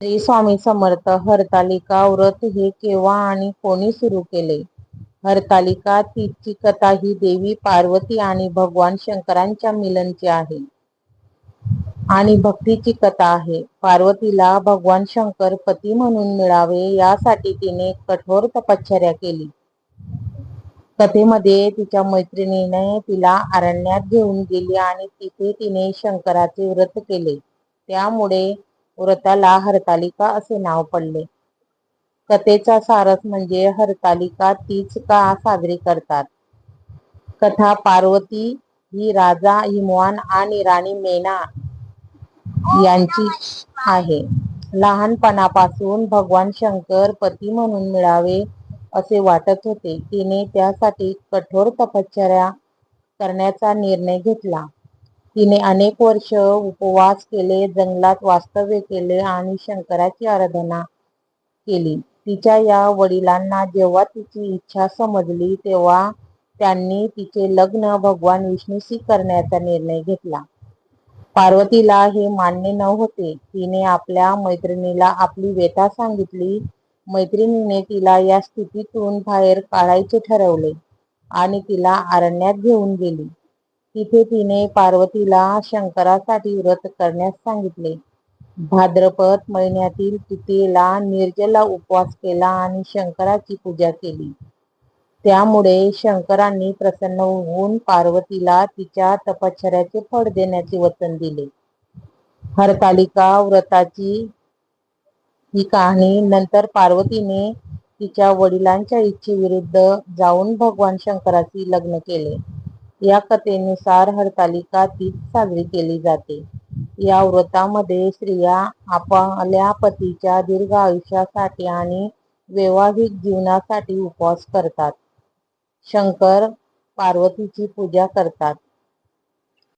श्री स्वामी समर्थ हरतालिका व्रत हे केव्हा आणि कोणी सुरू केले? हरतालिका तिची कथा ही देवी पार्वती आणि भगवान शंकरांच्या मिलनची आहे. आणि भक्तीची कथा आहे. पार्वतीला भगवान शंकर पती म्हणून मिळावे यासाठी तिने कठोर तपश्चर्या केली. कथेमध्ये तिच्या मैत्रिणीने तिला अरण्यात घेऊन गेली आणि तिथे तिने शंकराचे व्रत केले. त्यामुळे व्रताला हरतालिका असे नाव पडले. कथेचा सारस म्हणजे हरतालिका तीच का साजरी करतात? कथा पार्वती ही राजा हिमवान आणि राणी मेना यांची आहे. लहानपणापासून भगवान शंकर पती म्हणून मिळावे असे वाटत होते. तिने त्यासाठी कठोर तपश्चर्या करण्याचा निर्णय घेतला. तिने अनेक वर्ष उपवास केले जंगलात वास्तव्य केले आणि शंकराची आराधना केली. तिच्या या वडिलांना जेव्हा तिची इच्छा समजली तेव्हा त्यांनी तिचे लग्न भगवान विष्णूशी करण्याचा निर्णय घेतला. पार्वतीला हे मान्य न होते तिने आपल्या मैत्रिणीला आपली व्यथा सांगितली. मैत्रिणीने तिला या स्थितीतून बाहेर काढायचे ठरवले आणि तिला अरण्यात घेऊन गेली. तिथे तिने पार्वतीला शंकरासाठी व्रत करण्यास सांगितले. भाद्रपद महिन्यातील तिथेला निर्जला उपवास केला आणि शंकराची पूजा केली. त्यामुळे शंकरांनी प्रसन्न होऊन पार्वतीला तिच्या तपश्चर्याचे फळ देण्याचे वचन दिले. हरतालिका व्रताची ही कहाणी नंतर पार्वतीने तिच्या वडिलांच्या इच्छेविरुद्ध जाऊन भगवान शंकराशी लग्न केले. या कथेनुसार हरतालिका तीच साजरी केली जाते. या व्रतामध्ये स्त्रिया आपल्या पतीच्या दीर्घ आयुष्यासाठी आणि वैवाहिक जीवनासाठी उपवास करतात. शंकर पार्वतीची पूजा करतात.